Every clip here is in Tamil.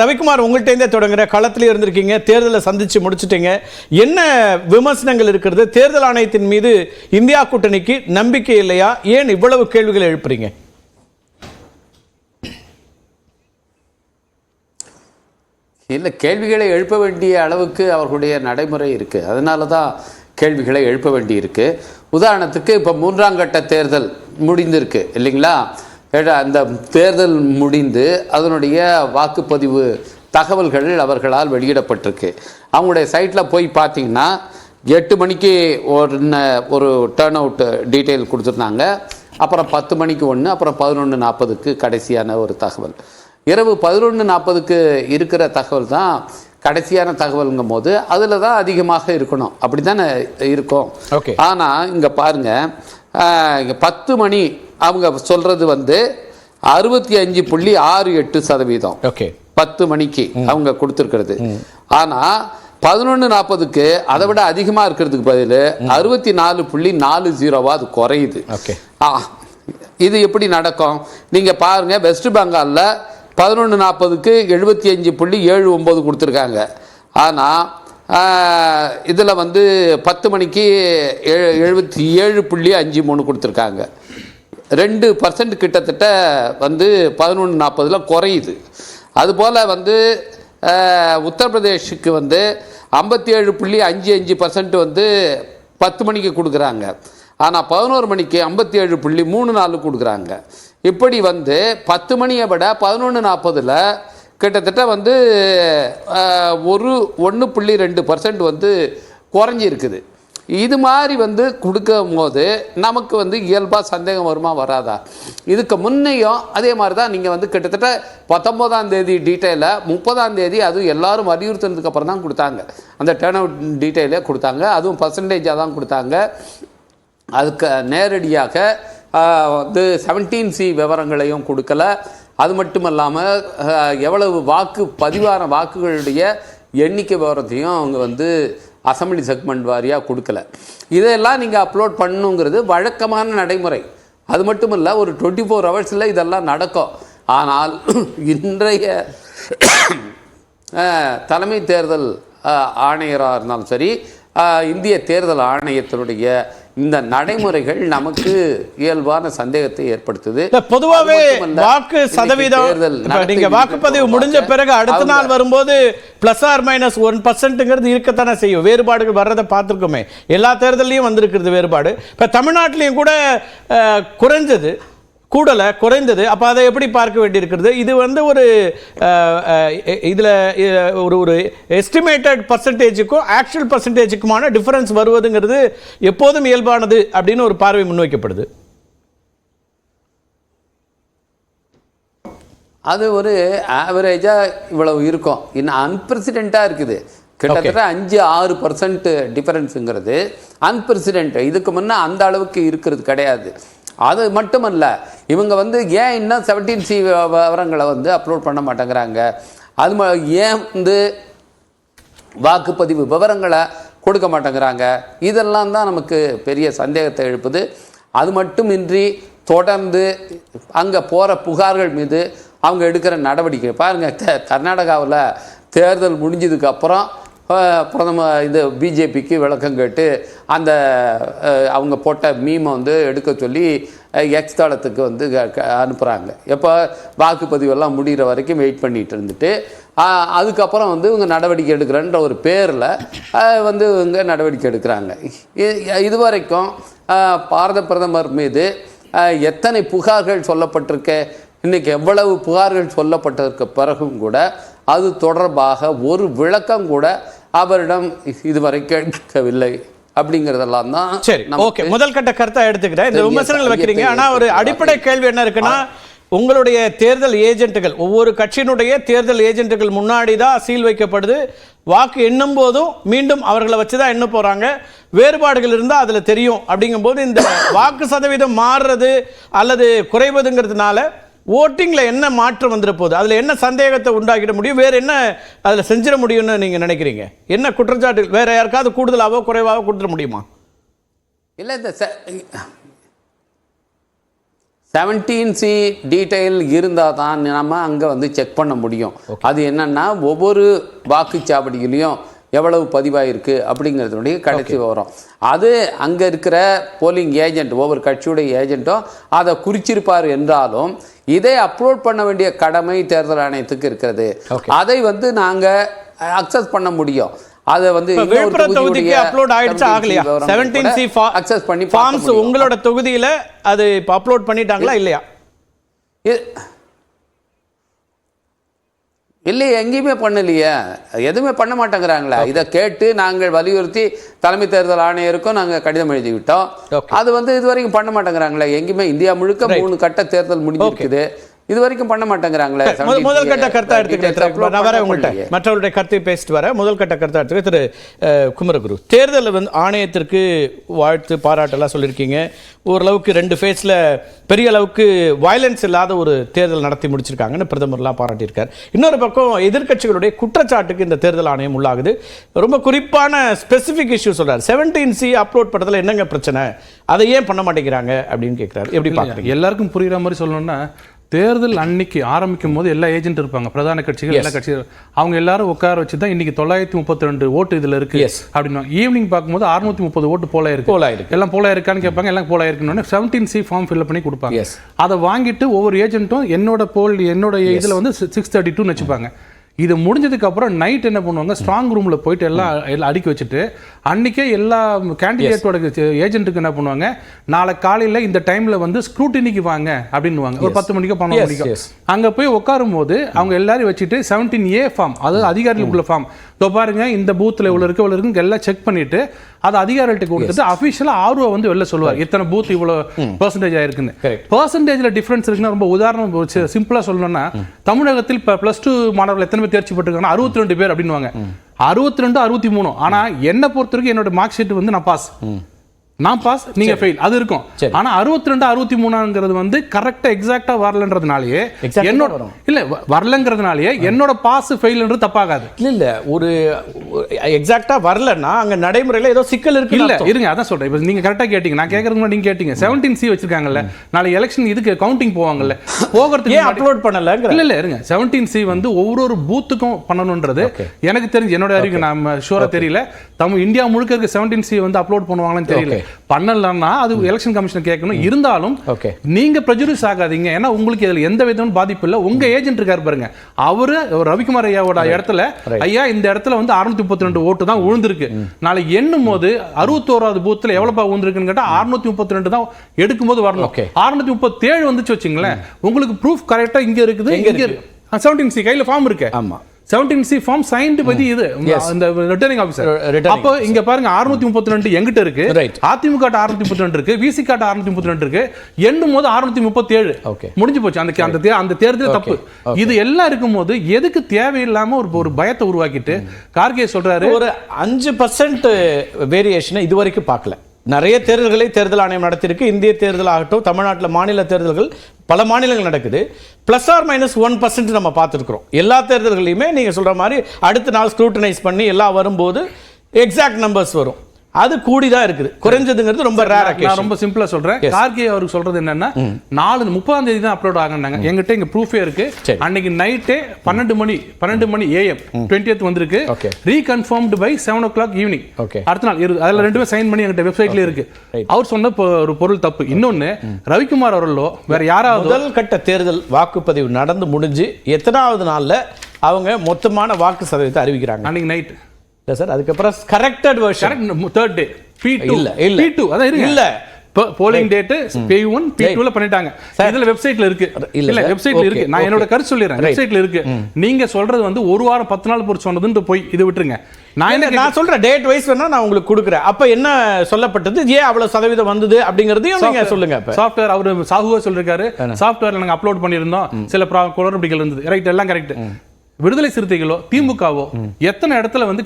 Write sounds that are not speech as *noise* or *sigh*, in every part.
ரவிக்குமார் உங்கள்கிட்டேருந்தே தொடங்குற களத்தில் இருந்திருக்கீங்க தேர்தலை சந்தித்து முடிச்சுட்டீங்க. என்ன விமர்சனங்கள் இருக்கிறது? தேர்தல் ஆணையத்தின் மீது இந்தியா கூட்டணிக்கு நம்பிக்கை இல்லையா? ஏன் இவ்வளவு கேள்விகளை எழுப்புறீங்க? இல்லை கேள்விகளை எழுப்ப வேண்டிய அளவுக்கு அவர்களுடைய நடைமுறை இருக்குது அதனால தான் கேள்விகளை எழுப்ப வேண்டியிருக்கு. உதாரணத்துக்கு இப்போ மூன்றாம் கட்ட தேர்தல் முடிந்திருக்கு இல்லைங்களா? அந்த தேர்தல் முடிந்து அதனுடைய வாக்குப்பதிவு தகவல்கள் அவர்களால் வெளியிடப்பட்டிருக்கு. அவங்களுடைய சைட்டில் போய் பார்த்தீங்கன்னா எட்டு மணிக்கு ஒரு ந- ஒரு டேர்ன் அவுட் டீட்டெயில் கொடுத்துருந்தாங்க. அப்புறம் பத்து மணிக்கு ஒன்று அப்புறம் பதினொன்று நாற்பதுக்கு கடைசியான ஒரு தகவல். இரவு பதினொன்று நாற்பதுக்கு இருக்கிற தகவல் தான் கடைசியான தகவலுங்கும் போது அதில் தான் அதிகமாக இருக்கணும். அப்படி தானே இருக்கும். Okay. ஆனால் இங்கே பாருங்க ஆஹ், இங்க பத்து மணி அவங்க சொல்றது வந்து அறுபத்தி அஞ்சு புள்ளி ஆறு எட்டு சதவீதம். ஓகே பத்து மணிக்கு அவங்க கொடுத்துருக்கிறது. ஆனா பதினொன்று நாற்பதுக்கு அதை விட அதிகமா இருக்கிறதுக்கு பதில் அறுபத்தி நாலு புள்ளி நாலு ஜீரோவா அது குறையுது. ஓகே ஆ இது எப்படி நடக்கும்? நீங்க பாருங்க வெஸ்ட் பெங்கால்ல பதினொன்று நாற்பதுக்கு எழுபத்தி அஞ்சு புள்ளி ஏழு ஒம்பது கொடுத்துருக்காங்க. ஆனால் இதில் வந்து பத்து மணிக்கு எழு எழுபத்தி ஏழு புள்ளி அஞ்சு மூணு கொடுத்துருக்காங்க. ரெண்டு பர்சன்ட் கிட்டத்தட்ட வந்து பதினொன்று நாற்பதில் குறையுது. அதுபோல் வந்து உத்தரப்பிரதேஷுக்கு வந்து ஐம்பத்தி ஏழு புள்ளி அஞ்சு அஞ்சு பர்சன்ட் வந்து பத்து மணிக்கு கொடுக்குறாங்க. ஆனால் பதினோரு மணிக்கு ஐம்பத்தி ஏழு புள்ளி மூணு நாலு கொடுக்குறாங்க. இப்படி வந்து பத்து மணியை விட பதினொன்று நாற்பதில் கிட்டத்தட்ட வந்து ஒரு ஒன்று புள்ளி ரெண்டு பர்சன்ட் வந்து குறைஞ்சிருக்குது. இது மாதிரி வந்து கொடுக்கும் போது நமக்கு வந்து இயல்பாக சந்தேகம் வருமா வராதா? இதுக்கு முன்னையும் அதே மாதிரி தான் நீங்கள் வந்து கிட்டத்தட்ட பத்தொம்போதாம் தேதி டீட்டெயிலை முப்பதாம் தேதி அதுவும் எல்லாரும் வலியுறுத்தினதுக்கப்புறம் தான் கொடுத்தாங்க. அந்த டேர்ன் அவுட் டீட்டெயிலே கொடுத்தாங்க. அதுவும் பர்சன்டேஜாக தான் கொடுத்தாங்க. அதுக்கு நேரடியாக வந்து செவன்டீன் சி விவரங்களையும் கொடுக்கல. அது மட்டும் இல்லாமல் எவ்வளவு வாக்கு பதிவான வாக்குகளுடைய எண்ணிக்கை விவரத்தையும் அவங்க வந்து அசம்பிளி செக்மெண்ட் வாரியாக கொடுக்கல. இதெல்லாம் நீங்கள் அப்லோட் பண்ணுங்கிறது வழக்கமான நடைமுறை. அது மட்டும் இல்லை ஒரு டுவெண்ட்டி ஃபோர் ஹவர்ஸில் இதெல்லாம் நடக்கும். ஆனால் *clears throat* இன்றைய தலைமை தேர்தல் ஆணையராக இருந்தாலும் சரி இந்திய தேர்தல் ஆணையத்தினுடைய இந்த நடைமுறைகள் நமக்கு இயல்பான சந்தேகத்தை ஏற்படுத்துது. மட்டுமல்ல, வாக்கு சதவீதம் நீங்க வாக்குப்பதிவு முடிஞ்ச பிறகு அடுத்த நாள் வரும்போது பிளஸ் ஆர் மைனஸ் ஒன் பர்சன்ட்ங்கிறது இருக்கத்தானே செய்யும். வேறுபாடுகள் வர்றதை பார்த்துருக்கோமே. எல்லா தேர்தல்லையும் வந்திருக்கிறது வேறுபாடு. இப்ப தமிழ்நாட்டிலையும் கூட குறைஞ்சது. கூடல குறைந்தது. அப்ப அதை எப்படி பார்க்க வேண்டியிருக்கிறது? இது வந்து ஒரு இதுல ஒரு ஒரு எஸ்டிமேட்டட் பர்சன்டேஜுக்கும் ஆக்சுவல் பர்சன்டேஜுக்குமான டிஃபரன்ஸ் வருவதுங்கிறது எப்போதும் இயல்பானது அப்படின்னு ஒரு பார்வை முன்வைக்கப்படுது. அது ஒரு ஆவரேஜாக இவ்வளவு இருக்கும். இன்னும் அன்பிரசிடெண்ட்டாக இருக்குது. கிட்டத்தட்ட அஞ்சு ஆறு பர்சன்ட் டிஃபரன்ஸுங்கிறது அன்பிரசிடென்ட் இதுக்கு முன்னே அந்த அளவுக்கு இருக்கிறது கிடையாது. அது மட்டுமல்ல இவங்க வந்து ஏன் இன்னும் செவன்டீன் சி விவரங்களை வந்து அப்லோட் பண்ண மாட்டேங்கிறாங்க? அது ம- ஏன் வந்து வாக்குப்பதிவு விவரங்களை கொடுக்க மாட்டேங்கிறாங்க? இதெல்லாம் தான் நமக்கு பெரிய சந்தேகத்தை எழுப்புது. அது மட்டுமின்றி தொடர்ந்து அங்கே போகிற புகார்கள் மீது அவங்க எடுக்கிற நடவடிக்கை. பாருங்கள் கர்நாடகாவில் தேர்தல் முடிஞ்சதுக்கு அப்புறம் பிரதம இது பிஜேபிக்கு விளக்கம் கேட்டு அந்த அவங்க போட்ட மீமை வந்து எடுக்க சொல்லி எக்ஸ் தளத்துக்கு வந்து அனுப்புகிறாங்க எப்போ? வாக்குப்பதிவெல்லாம் முடிகிற வரைக்கும் வெயிட் பண்ணிகிட்டு இருந்துட்டு அதுக்கப்புறம் வந்து இவங்க நடவடிக்கை எடுக்கிறன்ற ஒரு பேரில் வந்து இவங்க நடவடிக்கை எடுக்கிறாங்க. இது வரைக்கும் பாரத பிரதமர் மீது எத்தனை புகார்கள் சொல்லப்பட்டிருக்க இன்னைக்கு எவ்வளவு புகார்கள் சொல்லப்பட்டதற்கு பிறகும் கூட அது தொடர்பாக ஒரு விளக்கம் கூட அவரிடம் இதுவரை கேட்கவில்லை அப்படிங்கிறதெல்லாம் தான் சரி ஓகே. முதல் கட்ட கருத்தா எடுத்துக்கிறேன் இந்த விமர்சனங்கள் வைக்கிறீங்க. ஆனா ஒரு. அடிப்படை கேள்வி என்ன இருக்குன்னா உங்களுடைய தேர்தல் ஏஜென்ட்டுகள் ஒவ்வொரு கட்சியினுடைய தேர்தல் ஏஜென்ட்டுகள் முன்னாடி தான் சீல் வைக்கப்படுது. வாக்கு எண்ணும் போதும் மீண்டும் அவர்களை வச்சு தான் எண்ண போறாங்க. வேறுபாடுகள் இருந்தால் அதுல தெரியும். அப்படிங்கும்போது இந்த வாக்கு சதவீதம் மாறுறது அல்லது குறைவதுங்கிறதுனால ஓட்டிங்ல என்ன மாற்றம் வந்துட போகுது அதுல என்ன சந்தேகத்தை உண்டாக்கிட முடியும் வேற என்ன அதுல செஞ்சிட முடியும்னு நீங்க நினைக்கிறீங்க? என்ன குற்றச்சாட்டு வேற யாருக்காவது கூடுதலாவோ குறைவாவோ கொடுத்துட முடியுமா? இல்லை இந்த செவன்டீன் சி டீட்டெயில் இருந்தால் தான் நம்ம அங்கே வந்து செக் பண்ண முடியும். அது என்னன்னா ஒவ்வொரு வாக்குச்சாவடியிலையும் எவ்வளவு பதிவாயிருக்கு அப்படிங்கிறதுனுடைய கடைசி விவரம். அது அங்கே இருக்கிற போலிங் ஏஜென்ட் ஒவ்வொரு கட்சியுடைய ஏஜென்ட்டும் அதை குறிச்சிருப்பார் என்றாலும் இதை அப்லோட் பண்ண வேண்டிய கடமை தேர்தல் ஆணையத்துக்கு இருக்கிறது. அதை வந்து நாங்கள் அக்சஸ் பண்ண முடியும். அதை வந்து விழுப்புரம் தொகுதிக்கு அப்லோட் ஆயிடுச்சா 17C ஆகலையா? செவன்டீன் சி access பண்ணி ஃபார்ம்ஸ். உங்களோட தொகுதியில அது இப்போ அப்லோட் பண்ணிட்டாங்களா இல்லையா? இல்லையே எங்கேயுமே பண்ணலையே. எதுவுமே பண்ண மாட்டேங்கிறாங்களே. இதை கேட்டு நாங்கள் வலியுறுத்தி தலைமை தேர்தல் ஆணையருக்கும் நாங்கள் கடிதம் எழுதி விட்டோம். அது வந்து இது வரைக்கும் பண்ண மாட்டேங்கிறாங்களே. எங்கேயுமே இந்தியா முழுக்க. மூணு கட்ட தேர்தல் முடிஞ்சிருக்குது. இது வரைக்கும் பண்ண மாட்டேங்கிறாங்களே முதல் கட்ட கருத்தா upload நான் வரேன் பண்ண உங்கள்கிட்ட. மற்றவருடைய கருத்தை பேசிட்டு வர முதல் கட்ட கருத்தா எடுத்துக்க திரு குமரகுரு. தேர்தலில் வந்து ஆணையத்திற்கு வாழ்த்து பாராட்டெல்லாம் சொல்லியிருக்கீங்க. ஓரளவுக்கு ரெண்டு ஃபேஸில் பெரிய அளவுக்கு வயலன்ஸ் இல்லாத ஒரு தேர்தல் நடத்தி முடிச்சிருக்காங்கன்னு பிரதமர்லாம் பாராட்டியிருக்கார். இன்னொரு பக்கம் எதிர்க்கட்சிகளுடைய குற்றச்சாட்டுக்கு இந்த தேர்தல் ஆணையம் உள்ளாகுது. ரொம்ப குறிப்பான ஸ்பெசிஃபிக் இஷ்யூ சொல்றாரு. செவன்டீன் சி அப்லோட் படத்தில் என்னங்க பிரச்சனை? அதை ஏன் பண்ண மாட்டேங்கிறாங்க அப்படின்னு கேட்குறாரு எப்படி பார்க்குறீங்க எல்லாருக்கும் புரியுற மாதிரி சொல்லணும்னா தேர்தல் அன்னைக்கு ஆரம்பிக்கும் போது எல்லா ஏஜென்ட் இருப்பாங்க. பிரதான கட்சிகள் எல்லா கட்சிகள். அவங்க எல்லாரும் உட்கார வச்சு தான் இன்னைக்கு தொள்ளாயிரத்தி முப்பத்தி ரெண்டு ஓட்டு இதுல இருக்கு. அப்படின்னு ஈவினிங் பார்க்கும்போது அறுநூத்தி முப்பது ஓட்டு போல இருக்கு. போல இருக்கு. எல்லாம் போல இருக்கான்னு கேட்பாங்க எல்லாம் போல இருக்குன்னு. செவன்டீன் சி ஃபார்ம் ஃபில் பண்ணி கொடுப்பாங்க. அதை வாங்கிட்டு ஒவ்வொரு ஏஜென்ட்டும் என்னோட போல் என்னோட இதுல வந்து சிக்ஸ் தேர்ட்டி டூன்னு வச்சுப்பாங்க. இது முடிஞ்சதுக்கு அப்புறம் நைட் என்ன பண்ணுவாங்க? ஸ்ட்ராங் ரூம்ல போயிட்டு எல்லாம் எல்லாம் அடுக்கி வச்சுட்டு அன்னைக்கே எல்லா கேண்டிடேட்டோட ஏஜென்ட்டுக்கு என்ன பண்ணுவாங்க? நாளை காலையில இந்த டைம்ல வந்து ஸ்க்ரூட்டினிக்கு வாங்க அப்படின்னுவாங்க. ஒரு பத்து மணிக்கோ பன்னெண்டு மணிக்கோ. அங்க போய் உட்காரும் போது அவங்க எல்லாரும் வச்சுட்டு செவன்டீன் ஏ ஃபார்ம் அதாவது அதிகாரிகளுக்குள்ள ஃபார்ம் இதோ பாருங்க இந்த பூத்துல இவ்வளவு இருக்கு இவ்வளவு இருக்கு எல்லாம் செக் பண்ணிட்டு அதை அதிகாரிகிட்ட கொடுத்துட்டு அபிஷியலா ஆர்வம் வந்து வெளில சொல்லுவார். இத்தனை பூத் இவ்வளவு பெர்சன்டேஜ் ஆயிருக்குன்னு. பெர்சன்டேஜ்ல டிஃபரன்ஸ் இருக்குன்னா ரொம்ப உதாரணம் சிம்பிளா சொல்லணும்னா தமிழகத்தில் இப்போ ப்ளஸ் டூ மாணவர்கள் எத்தனை பேர் தேர்ச்சி பெற்றிருக்காங்கன்னா அறுபத்தி ரெண்டு பேர் அப்படின்னுவாங்க. அறுபத்தி ரெண்டு அறுபத்தி மூணு. ஆனா என்னை பொறுத்த வரைக்கும் என்னோட மார்க் ஷீட் வந்து நான் பாஸ் நான் பாஸ் நீங்க ஃபெயில் அது இருக்கும். ஆனா அறுபத்தி ரெண்டு அறுபத்தி மூணாங்கிறது வந்து கரெக்டா எக்ஸாக்டா வரலன்றதுனாலயே என்னோட. இல்ல வரலங்கிறதுனாலயே என்னோட பாஸ் ஃபெயில்ன்றது தப்பாகாது. இல்ல இல்ல. ஒரு எக்ஸாக்டா வரலன்னா அங்க நடைமுறையில ஏதோ சிக்கல் இருக்கு இல்ல இருங்க அதான் சொல்றேன். இப்போ நீங்க கரெக்டா கேட்டீங்க. நான் கேட்கறதுக்கு முன்னாடி நீங்க கேட்டீங்க. செவன்டீன் சி வச்சிருக்காங்கல்ல. நாளை எலெக்ஷன் இதுக்கு கவுண்டிங் போவாங்கல்ல. போகிறதுக்கு ஏன் அப்லோட் பண்ணலங்கிற இல்ல இல்ல இருங்க. செவன்டீன் சி வந்து ஒவ்வொரு பூத்துக்கும் பண்ணணும்ன்றது எனக்கு தெரிஞ்சு என்னோட அறிவு நம்ம ஷூரா தெரியல. தமிழ் இந்தியா முழுக்க இருக்க செவன்டீன் சி வந்து அப்லோட் பண்ணுவாங்களான்னு தெரியல. பண்ணலன்னா அது எலெக்ஷன் கமிஷன் கேட்கணும். இருந்தாலும் Okay. நீங்க ப்ரெஜுடியூஸ் ஆகாதீங்க. ஏன்னா உங்களுக்கு இதுல எந்த விதமும் பாதிப்பு இல்ல. உங்க ஏஜென்ட் இருக்காரு பாருங்க. அவரு ரவிக்குமார் ஐயாவோட இடத்துல ஐயா இந்த இடத்துல வந்து அறுநூத்தி முப்பத்தி ரெண்டு ஓட்டு தான் விழுந்திருக்கு நாளைக்கு எண்ணும் போது அறுபத்தோராவது பூத்துல எவ்வளவு விழுந்திருக்குன்னு கேட்டா அறுநூத்தி முப்பத்தி ரெண்டு தான் எடுக்கும் போது வரணும். அறுநூத்தி முப்பத்தி ஏழு வந்துச்சு வச்சுங்களேன். உங்களுக்கு ப்ரூஃப் கரெக்டா இங்க இருக்குது. இங்க செவன்டீன் சி கையில ஃபார்ம் இருக்கு. ஆமா. செவன்டீன் சி ஃபார்ம் சைன்டு பத்தி இது. இந்த ரிட்டர்னிங் ஆஃபீஸர் அப்போ இங்க பாருங்க அறுநூத்தி முப்பத்தி ரெண்டு எங்கிட்ட இருக்கு. அதிமுக அறுநூத்தி முப்பத்தி ரெண்டு இருக்கு விசி காட்ட அறுநூத்தி முப்பத்தி ரெண்டு இருக்கு. எண்ணும் போது அறுநூத்தி முப்பத்தி ஏழு. முடிஞ்சு போச்சு. அந்த அந்த அந்த தேர்தல் தப்பு. இது எல்லாம் இருக்கும்போது எதுக்கு தேவையில்லாம ஒரு ஒரு பயத்தை உருவாக்கிட்டு கார்கே சொல்றாரு. ஒரு அஞ்சு பர்சன்ட் வேரியேஷனை இது வரைக்கும் பார்க்கல. நிறைய தேர்தல்களை தேர்தல் ஆணையம் நடத்தியிருக்கு. இந்திய தேர்தல் ஆகட்டும் தமிழ்நாட்டில் மாநில தேர்தல்கள் பல மாநிலங்கள் நடக்குது. Plus or minus one percent நம்ம பார்த்துருக்குறோம். எல்லா தேர்தல்களையுமே நீங்கள் சொல்கிற மாதிரி அடுத்த நாள் ஸ்க்ரூட்டனைஸ் பண்ணி எல்லாம் வரும்போது எக்ஸாக்ட் நம்பர்ஸ் வரும். அது கூடி தான் இருக்குது. குறைஞ்சதுங்கிறது ரொம்ப ரேர் நான் ரொம்ப சிம்பிளா சொல்றேன். கார்கே அவருக்கு சொல்றது என்னன்னா நாலு முப்பதாம் தேதி தான் அப்லோட் ஆகினாங்க எங்கிட்ட இங்க ப்ரூஃபே இருக்கு. சரி. அன்னைக்கு நைட்டே பன்னெண்டு மணி பன்னெண்டு மணி ஏஎம் டுவெண்ட்டியத் வந்திருக்கு. Reconfirmed by seven o'clock evening. அடுத்த நாள் இருக்கு அதுல ரெண்டுமே சைன் பண்ணி எங்கிட்ட வெப்சைட்ல இருக்கு. அவர் சொன்ன ஒரு பொருள் தப்பு. இன்னொன்னு ரவிக்குமார் அவர்களோ வேற யாராவது முதல் கட்ட தேர்தல் வாக்குப்பதிவு நடந்து முடிஞ்சு எத்தனாவது நாள்ல அவங்க மொத்தமான வாக்கு சதவீதத்தை அறிவிக்கிறாங்க. அன்னைக்கு நைட் இல்லை சார் அதுக்கப்புறம் corrected version correct third day P two இல்ல, இல்ல. பி டூ அதான் இல்ல. Polling date P one P டூல பண்ணிட்டாங்க. இதுல வெப்சைட்ல இருக்கு. இல்ல. வெப்சைட்ல இருக்கு. நான். என்னோட கருத்து சொல்லிடுறேன். வெப்சைட்ல இருக்கு. நீங்க சொல்றது வந்து ஒரு வாரம் பத்து நாள் பொறுத்து சொன்னதுன்னு போய் இது விட்டுருங்க. நான் என்ன நான் சொல்றேன். டேட் வைஸ் வேணா நான் உங்களுக்கு கொடுக்குறேன். அப்ப என்ன சொல்லப்பட்டது? ஏன் அவ்வளவு சதவீதம் வந்தது அப்படிங்கறதையும் நீங்க சொல்லுங்க சாஃப்ட்வேர் அவரு சாகுவா சொல்லிருக்காரு. சாஃப்ட்வேர்ல நாங்க அப்லோட் பண்ணியிருந்தோம். சில குளறுபடிகள் இருந்தது. ரைட் எல்லாம் கரெக்ட் விடுதலை சிறுத்தைகளோ திமுகவோ எத்தனை இடத்துல வந்து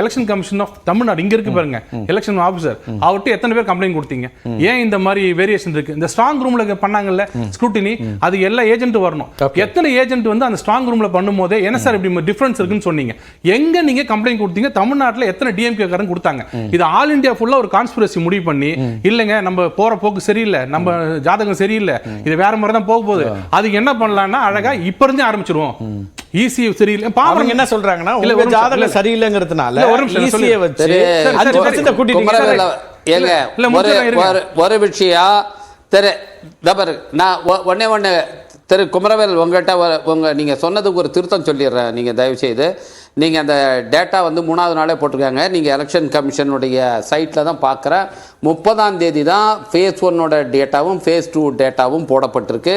எலெக்ஷன் கமிஷன் ஆஃப் தமிழ்நாடு இங்க இருக்கு பாருங்க. எலெக்ஷன் ஆபீசர் அவர்கிட்ட எத்தனை பேர் கம்ப்ளைண்ட் கொடுத்தீங்க? ஏன் இந்த மாதிரி வேரியேஷன் இருக்கு? இந்த ஸ்ட்ராங் ரூம்ல பண்ணாங்கல்ல ஸ்க்ரூட்டினி அது எல்லா ஏஜென்ட் வரணும். எத்தனை ஏஜென்ட் வந்து அந்த ஸ்ட்ராங் ரூம்ல பண்ணும்போதே என்ன சார் இப்படி டிஃபரன்ஸ் இருக்குன்னு சொன்னீங்க? எங்க நீங்க கம்ப்ளைண்ட் கொடுத்தீங்க? தமிழ்நாட்டுல எத்தனை டிஎம்கே காரங்க கொடுத்தாங்க? இது ஆல் இந்தியா ஃபுல்லா ஒரு கான்ஸ்பிரசி முடிவு பண்ணி இல்லைங்க நம்ம போற போக்கு சரியில்லை நம்ம ஜாதகம் சரியில்லை இது வேற மாதிரி தான் போக போகுது. அதுக்கு என்ன பண்ணலாம்னா அழகா இப்ப இருந்தே ஆரம்பிச்சிருவோம். ஈஸி சரியில்லை. அவங்க பாவம் என்ன சொல்றாங்கன்னா உங்க ஜாதகம். சரியில்லைங்கிறதுனால ஒரு நான் ஈஸியை வச்சு அஞ்சு பர்சன்ட் கூட்டிட்டீங்க குமரவேல ஏங்க ஒரு. ஒரு- விஷயம் திரு தபர் நான் ஒ- ஒண்ணே ஒண்ணு திரு குமரவேல் உங்கள்கிட்ட உங்க நீங்க சொன்னதுக்கு ஒரு திருத்தம் சொல்லிடுறேன் நீங்க தயவு செய்து நீங்கள் அந்த டேட்டா வந்து மூணாவது நாளே போட்டிருக்காங்க. நீங்கள் எலெக்ஷன் கமிஷனுடைய சைட்டில் தான் பார்க்குறேன். முப்பதாம் தேதி தான் ஃபேஸ் ஒன்னோட டேட்டாவும் ஃபேஸ் டூ டேட்டாவும் போடப்பட்டிருக்கு.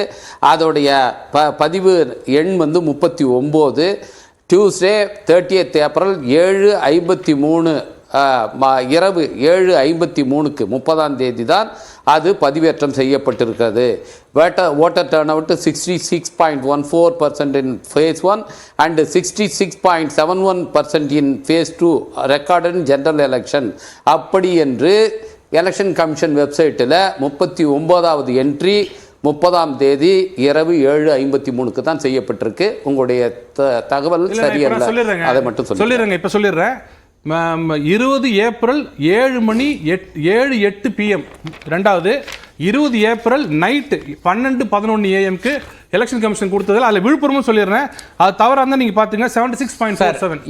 அதோடைய ப பதிவு எண் வந்து முப்பத்தி ஒம்பது. டியூஸ்டே தேர்ட்டியத் ஏப்ரல் ஏழு ஐம்பத்தி மூணு இரவு ஏழு ஐம்பத்தி மூணுக்கு முப்பதாம் தேதி தான் அது பதிவேற்றம் செய்யப்பட்டிருக்கிறது. Voter voter turn out sixty six point one four percent in phase one and sixty six point seven one percent in phase two recorded general election அப்படி என்று எலெக்ஷன் கமிஷன் வெப்சைட்டில் முப்பத்தி ஒம்போதாவது என்ட்ரி முப்பதாம் தேதி இரவு ஏழு ஐம்பத்தி மூணுக்கு தான் செய்யப்பட்டிருக்கு. உங்களுடைய த- தகவல் சரியல்ல. அதை மட்டும் சொல்லி சொல்லிடுறேங்க இப்ப சொல்லிடுறேன். இருபது ஏப்ரல் ஏழு மணி எட் ஏழு எட்டு பிஎம் ரெண்டாவது இருபது ஏப்ரல் நைட்டு பன்னெண்டு பதினொன்று ஏஎம்க்கு எலெக்ஷன் கமிஷன் கொடுத்ததில் அதில் விழுப்புரமும் சொல்லிடுறேன். அது தவறாக இருந்தால் நீங்கள் பார்த்தீங்கன்னா செவன்டி சிக்ஸ் பாயிண்ட் செவன்